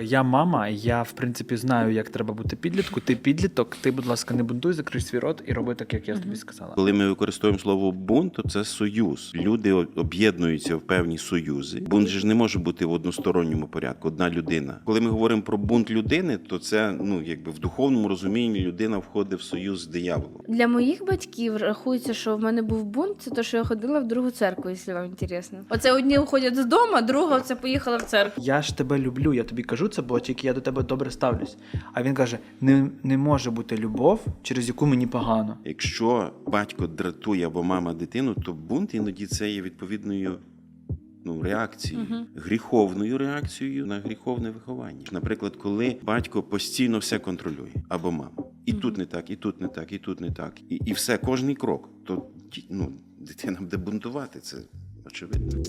Слухай, я мама, я в принципі знаю, як треба бути підлітку. Ти підліток, ти, будь ласка, не бунтуй, закрий свій рот і роби так, як я тобі сказала. Коли ми використовуємо слово бунт, то це союз. Люди об'єднуються в певні союзи. Бунт же ж не може бути в односторонньому порядку. Одна людина. Коли ми говоримо про бунт людини, то це ну якби в духовному розумінні людина входить в союз з дияволом. Для моїх батьків рахується, що в мене був бунт, це те, що я ходила в другу церкву, якщо вам інтересно. Оце одні уходять з дому, друга це поїхала в церкву. Я ж тебе люблю, я тобі кажу це, бо тільки я до тебе добре ставлюсь. А він каже: не, не може бути любов, через яку мені погано. Якщо батько дратує або мама дитину, то бунт іноді це є відповідною. Ну, реакцією, гріховною реакцією на гріховне виховання. Наприклад, коли батько постійно все контролює, або мама, і тут не так, і тут не так, і тут не так, і, і все, кожний крок, то ну, дитина буде бунтувати, це очевидно.